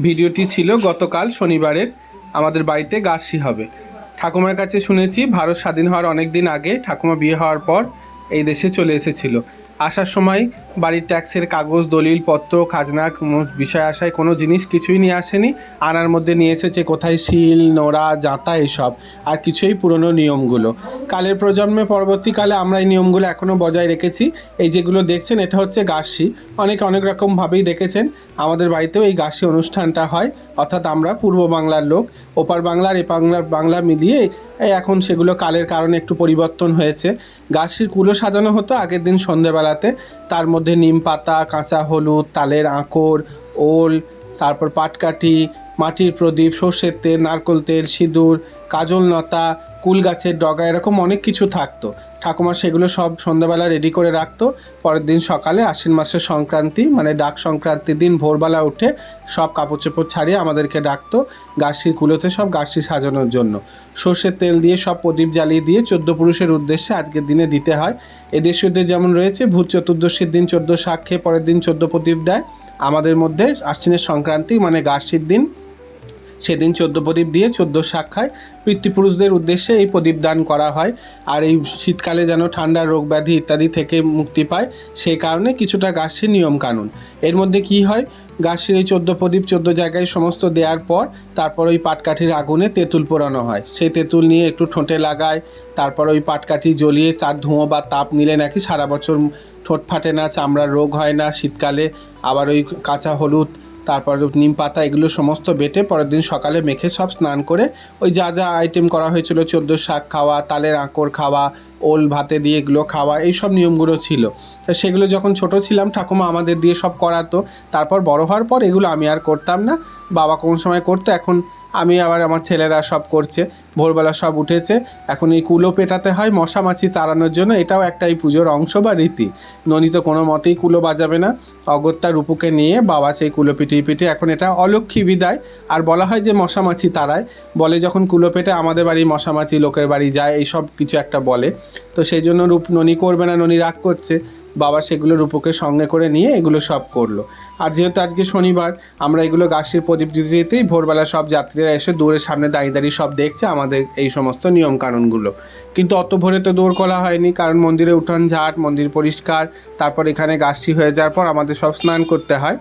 ভিডিওটি ছিল গতকাল শনিবারের। আমাদের বাড়িতে গাছি হবে। ঠাকুমার কাছে শুনেছি ভারত স্বাধীন হওয়ার অনেক দিন আগে ঠাকুমা বিয়ে হওয়ার পর এই দেশে চলে এসেছিল। আসার সময় বাড়ির ট্যাক্সের কাগজ, দলিল পত্র, খাজনা বিষয় আসায় কোনো জিনিস কিছুই নিয়ে আসেনি। আনার মধ্যে নিয়ে এসেছে কোথায় শিল, নোড়া, জাঁতা এসব, আর কিছুই পুরনো নিয়মগুলো। কালের প্রজন্মে পরবর্তীকালে আমরা এই নিয়মগুলো এখনও বজায় রেখেছি। এই যেগুলো দেখছেন, এটা হচ্ছে গাছি অনেকে অনেক রকমভাবেই দেখেছেন। আমাদের বাড়িতেও এই গাছি অনুষ্ঠানটা হয়, অর্থাৎ আমরা পূর্ব বাংলার লোক। ওপার বাংলার, এ বাংলার, বাংলা মিলিয়ে এখন সেগুলো কালের কারণে একটু পরিবর্তন হয়েছে। গাছির কুলো সাজানো হতো আগের দিন সন্ধেবেলাতে তার মধ্যে নিম পাতা, কাঁচা হলুদ, তালের আঁকড়, ওল, তারপর পাটকাঠি, মাটির প্রদীপ, সর্ষের তেল, নারকোল তেল, সিঁদুর কাজল লতা কুল গাছের ডগা, এরকম অনেক কিছু থাকতো। ঠাকুমা সেগুলো সব সন্ধ্যাবেলা রেডি করে রাখতো। পরের দিন সকালে আশ্বিন মাসের সংক্রান্তি মানে ডাক সংক্রান্তির দিন ভোরবেলা উঠে সব কাপড় চোপড় ছাড়িয়ে আমাদেরকে ডাকতো গাছির কুলোতে সব গাছি সাজানোর জন্য। সর্ষের তেল দিয়ে সব প্রদীপ জ্বালিয়ে দিয়ে চোদ্দ পুরুষের উদ্দেশ্যে আজকের দিনে দিতে হয়। এদেশীয়দের যেমন রয়েছে, ভূত চতুর্দশীর দিন চোদ্দ শাক খেয়ে পরের দিন চোদ্দ প্রদীপ দেয়। আমাদের মধ্যে আশ্বিনের সংক্রান্তি মানে গাছির দিন সেদিন চোদ্দ প্রদীপ দিয়ে চোদ্দ শাক খায় পিতৃপুরুষদের উদ্দেশ্যে এই প্রদীপ দান করা হয়। আর এই শীতকালে যেন ঠান্ডা, রোগ ব্যাধি ইত্যাদি থেকে মুক্তি পায় সেই কারণে কিছুটা গাছের নিয়ম কানুন এর মধ্যে কি হয়? গাছের এই চোদ্দ প্রদীপ চোদ্দ জায়গায় সমস্ত দেওয়ার পর তারপর ওই পাটকাঠির আগুনে তেঁতুল পোড়ানো হয়। সেই তেঁতুল নিয়ে একটু ঠোঁটে লাগায়, তারপর ওই পাটকাঠি জ্বলিয়ে তার ধোঁয়া বা তাপ নিলে নাকি সারা বছর ঠোঁট ফাটে না, চামড়ার রোগ হয় না। শীতকালে আবার ওই কাঁচা হলুদ তারপর নিম পাতা, এগুলো সমস্ত বেটে পরের দিন সকালে মেখে সব স্নান করে ওই যা যা আইটেম করা হয়েছিল, চোদ্দ শাক খাওয়া, তালের আঁকড় খাওয়া, ওল ভাতে দিয়ে এগুলো খাওয়া, এই সব নিয়মগুলো ছিল। তো সেগুলো যখন ছোট ছিলাম, ঠাকুমা আমাদের দিয়ে সব করাতো। তারপর বড় হওয়ার পর এগুলো আমি আর করতাম না। বাবা কোন সময় করতো, এখন আমি আবার আমার ছেলেরা সব করছে। ভোরবেলা সব উঠেছে। এখন এই কুলো পেটাতে হয় মশা মাছি তাড়ানোর জন্য। এটাও একটা এই পুজোর অংশ বা রীতি। ননী তো কোনো মতেই কুলো বাজাবে না। অগত্যা রূপুকে নিয়ে বাবা সেই কুলো পিটিয়ে পিটিয়ে এখন এটা অলক্ষী বিদায়। আর বলা হয় যে মশা মাছি তাড়ায়। বলে যখন কুলো পেটে আমাদের বাড়ি মশা মাছি, লোকের বাড়ি যায় এই সব কিছু একটা বলে। তো সেই জন্য রূপ ননী করবে না, ননী রাগ করছে। বাবা সেগুলো রূপকে সঙ্গে করে নিয়ে এগুলো সব করল। আর যেহেতু আজকে শনিবার, আমরা এগুলো গাছের প্রদীপ দিতে দিতেই ভোরবেলা সব যাত্রীরা এসে দূরের সামনে দাঁড়িয়ে দাঁড়িয়ে সব দেখছে আমাদের এই সমস্ত নিয়ম কানুনগুলো কিন্তু অত ভোরে তো দৌড় করা হয়নি, কারণ মন্দিরে উঠান ঝাট, মন্দির পরিষ্কার, তারপর এখানে গাছটি হয়ে যাওয়ার পর আমাদের সব স্নান করতে হয়।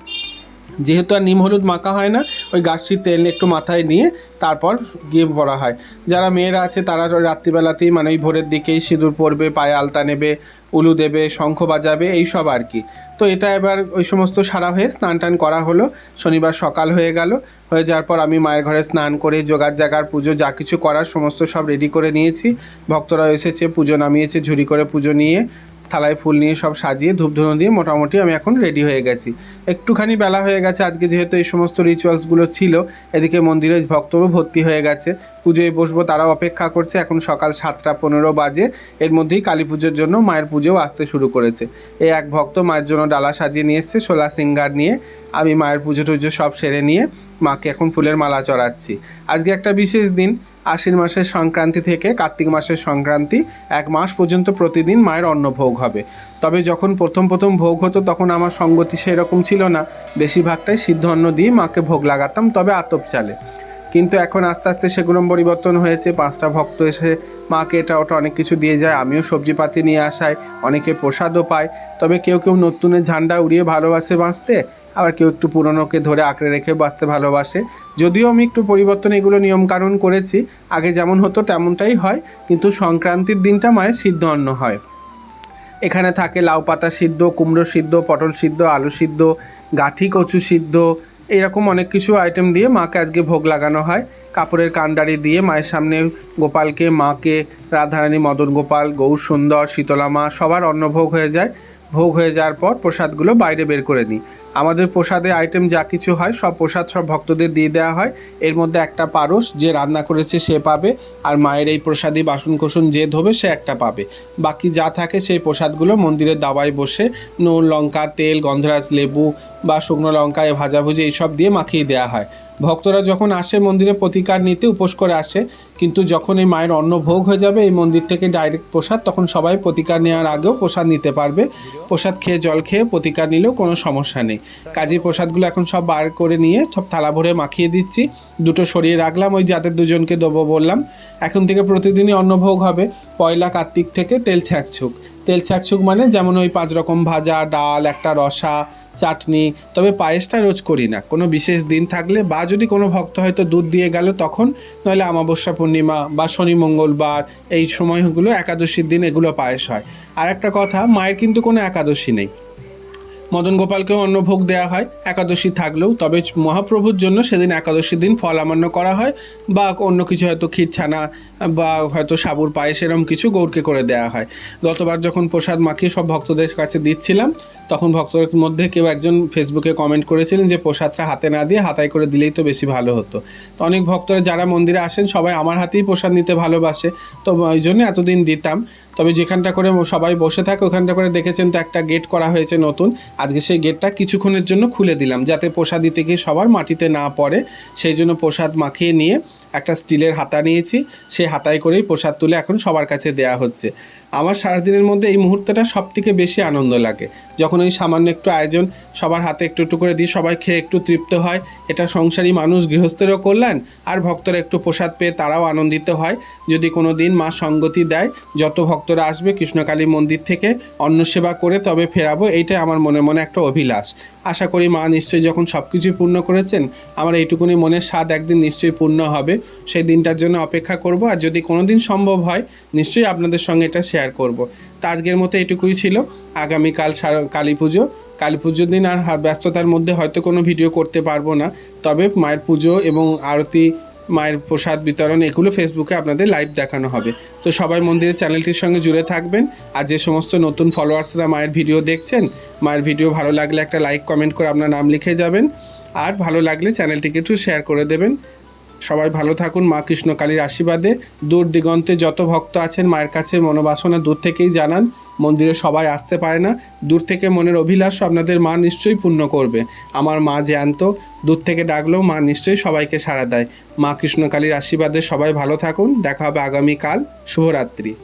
যেহেতু আর নিম হলুদ মাখা হয় না, ওই গাছটির তেল একটু মাথায় নিয়ে তারপর গিয়ে পড়া হয়। যারা মেয়েরা আছে, তারা রাত্রিবেলাতেই মানে ওই ভোরের দিকেই সিঁদুর পরবে, পায়ে আলতা নেবে, উলু দেবে, শঙ্খ বাজাবে, এই সব আর কি। তো এটা এবার ওই সমস্ত সারা হয়ে স্নান টান করা হলো। শনিবার সকাল হয়ে গেল। হয়ে যাওয়ার পর আমি মায়ের ঘরে স্নান করে, জোগাড় জাগার, পুজো, যা কিছু করার সমস্ত সব রেডি করে নিয়েছি। ভক্তরা এসেছে, পুজো নামিয়েছে, ঝুড়ি করে পুজো নিয়ে। থালায় ফুল নিয়ে সব সাজিয়ে ধূপধুনো দিয়ে মোটামুটি আমি এখন রেডি হয়ে গেছি। একটুখানি বেলা হয়ে গেছে, আজকে যেহেতু এই সমস্ত রিচুয়ালসগুলো ছিল, এদিকে মন্দিরে ভক্তরও ভর্তি হয়ে গেছে। পুজোয় বসবো তারাও অপেক্ষা করছে। এখন সকাল সাতটা পনেরো বাজে। এর মধ্যেই কালী পুজোর জন্য মায়ের পুজোও আসতে শুরু করেছে। এই এক ভক্ত মায়ের জন্য ডালা সাজিয়ে নিয়ে এসছে শোলা সিঙ্গার নিয়ে। আমি মায়ের পুজো টুজো সব সেরে নিয়ে মাকে এখন ফুলের মালা চড়াচ্ছি। আজকে একটা বিশেষ দিন। আশ্বিন মাসের সংক্রান্তি থেকে কার্তিক মাসের সংক্রান্তি, এক মাস পর্যন্ত প্রতিদিন মায়ের অন্নভোগ হবে। তবে যখন প্রথম প্রথম ভোগ হতো তখন আমার সঙ্গতি সেরকম ছিল না। বেশিরভাগটাই সিদ্ধ অন্ন দিয়ে মাকে ভোগ লাগাতাম, তবে আতপ চালে। কিন্তু এখন আস্তে আস্তে সেগুলো পরিবর্তন হয়েছে। পাঁচটা ভক্ত এসে মাকে এটা, ওটা অনেক কিছু দিয়ে যায়। আমিও সবজিপাতি নিয়ে আসায় অনেকে প্রসাদও পায়। তবে কেউ কেউ নতুনের ঝান্ডা উড়িয়ে ভালোবাসে বাঁচতে, আবার কেউ একটু পুরনোকে ধরে আঁকড়ে রেখে বাঁচতে ভালোবাসে। যদিও আমি একটু পরিবর্তন এগুলো নিয়মকানুন করেছি, আগে যেমন হতো তেমনটাই হয়, কিন্তু সংক্রান্তির দিনটা মায়ের সিদ্ধ অন্ন হয়। এখানে থাকে লাউ পাতা সিদ্ধ, কুমড়ো সিদ্ধ, পটল সিদ্ধ, আলু সিদ্ধ, গাঠি কচু সিদ্ধ এরকম অনেক কিছু আইটেম দিয়ে মাকে আজকে ভোগ লাগানো হয়। কাপড়ের কান্ডারি দিয়ে মায়ের সামনে গোপালকে, মাকে, রাধারানী মদন গোপাল গৌর সুন্দর শীতলা মা সবার অন্নভোগ হয়ে যায়। ভোগ হয়ে যাওয়ার পর প্রসাদগুলো বাইরে বের করে নিই। আমাদের প্রসাদে আইটেম যা কিছু হয়, সব প্রসাদ সব ভক্তদের দিয়ে দেওয়া হয়। এর মধ্যে একটা পারস যে রান্না করেছে সে পাবে, আর মায়ের এই প্রসাদী বাসন কোসন যে ধোবে সে একটা পাবে। বাকি যা থাকে সেই প্রসাদগুলো মন্দিরের দাওয়ায় বসে নুন, লঙ্কা, তেল, গন্ধরাজ, লেবু বা শুকনো লঙ্কায় ভাজাভুজি এইসব দিয়ে মাখিয়ে দেওয়া হয়। ভক্তরা যখন আসে, মন্দিরে প্রতিকার নিতে উপোস করে আসে, কিন্তু যখন এই মায়ের অন্ন ভোগ হয়ে যাবে, এই মন্দির থেকে ডাইরেক্ট প্রসাদ, তখন সবাই প্রতিকার নেওয়ার আগেও প্রসাদ নিতে পারবে। প্রসাদ খেয়ে, জল খেয়ে প্রতিকার নিলেও কোনো সমস্যা নেই। কাজী প্রসাদগুলো এখন সব বার করে নিয়ে সব থালা ভরে মাখিয়ে দিচ্ছি। দুটো সরিয়ে রাখলাম, ওই যাদের দুজনকে দেবো বললাম। এখন থেকে প্রতিদিনই অন্নভোগ হবে, পয়লা কার্তিক থেকে তেল ছ্যাঁকছুক তেল ছ্যাঁকছুক মানে যেমন ওই পাঁচ রকম ভাজা, ডাল, একটা রসা চাটনি, তবে পায়েসটা রোজ করি না। কোনো বিশেষ দিন থাকলে বা যদি কোনো ভক্ত হয়তো দুধ দিয়ে গেল তখন, নইলে অমাবস্যা পূর্ণিমা বা শনি মঙ্গলবার এই সময়গুলো একাদশীর দিন এগুলো পায়েস হয়। আর একটা কথা, মায়ের কিন্তু কোনো একাদশী নেই। মদন গোপালকেও অন্নভোগ দেওয়া হয়। একাদশী থাকলেও, তবে মহাপ্রভুর জন্য সেদিন একাদশীর দিন ফল আমান্য করা হয় বা অন্য কিছু হয়তো ক্ষীর ছানা বা হয়তো সাবুর পায়েস এরম কিছু গৌরকে করে দেওয়া হয়। গতবার যখন প্রসাদ মাখিয়ে সব ভক্তদের কাছে দিচ্ছিলাম, তখন ভক্তদের মধ্যে কেউ একজন ফেসবুকে কমেন্ট করেছিলেন যে, প্রসাদটা হাতে না দিয়ে হাতায় করে দিলেই তো বেশি ভালো হতো। তো অনেক ভক্তরা যারা মন্দিরে আসেন, সবাই আমার হাতেই প্রসাদ নিতে ভালোবাসে। তো ওই জন্য এতদিন দিতাম। তবে যেখানটা করে সবাই বসে থাকে, ওখানটা করে দেখেছেন তো একটা গেট করা হয়েছে নতুন। আজকে সেই গেটটা কিছুক্ষণের জন্য খুলে দিলাম, যাতে প্রসাদ দিতে গিয়ে সবার মাটিতে না পড়ে। সেই জন্য প্রসাদ মাখিয়ে নিয়ে একটা স্টিলের হাতা নিয়েছি, সেই হাতায় করেই প্রসাদ তুলে এখন সবার কাছে দেয়া হচ্ছে। আমার সারাদিনের মধ্যে এই মুহূর্তটা সব থেকে বেশি আনন্দ লাগে। যখন ওই সামান্য একটু আয়োজন, সবার হাতে একটু একটু করে দিই, সবাই খেয়ে একটু তৃপ্ত হয়। এটা সংসারী মানুষ, গৃহস্থেরও কল্যাণ, আর ভক্তরা একটু প্রসাদ পেয়ে তারাও আনন্দিত হয়। যদি কোনো দিন মা সঙ্গতি দেয়, যত ভক্তরা আসবে, কৃষ্ণকালী মন্দির থেকে অন্ন সেবা করে তবে ফেরাবো, এইটাই আমার মনে মনে একটা অভিলাষ। আশা করি মা নিশ্চয়ই যখন সব কিছুই পূর্ণ করেছেন, আমার এইটুকুনি মনের স্বাদ একদিন নিশ্চয়ই পূর্ণ হবে। সেই দিনটার জন্য অপেক্ষা করব আর যদি কোনো দিন সম্ভব হয়, নিশ্চয়ই আপনাদের সঙ্গে এটা শেয়ার করব। তা আজকের মতো এটুকুই ছিল। আগামীকাল কালী পুজো। কালী পুজোর দিন আর ব্যস্ততার মধ্যে হয়তো কোনো ভিডিও করতে পারব না। তবে মায়ের পুজো এবং আরতি মায়ের প্রসাদ বিতরণ, এগুলো ফেসবুকে আপনাদের লাইভ দেখানো হবে। তো সবাই মন্দিরের চ্যানেলটির সঙ্গে জুড়ে থাকবেন। আর যে সমস্ত নতুন ফলোয়ার্সরা মায়ের ভিডিও দেখছেন, মায়ের ভিডিও ভালো লাগলে একটা লাইক কমেন্ট করে আপনার নাম লিখে যাবেন। আর ভালো লাগলে চ্যানেলটিকে একটু শেয়ার করে দেবেন। সবাই ভালো থাকুন, মা কৃষ্ণকালীর আশীর্বাদে। দূর দিগন্তে যত ভক্ত আছেন, মায়ের কাছে মনোবাসনা দূর থেকেই জানান। মন্দিরে সবাই আসতে পারে না। দূর থেকে মনের অভিলাষ আপনাদের মা নিশ্চয়ই পূর্ণ করবে। আমার মা জ্যান্ত, দূর থেকে ডাকলেও মা নিশ্চয়ই সবাইকে সাড়া দেয়। মা কৃষ্ণকালীর আশীর্বাদে সবাই ভালো থাকুন। দেখা হবে আগামীকাল। শুভরাত্রি।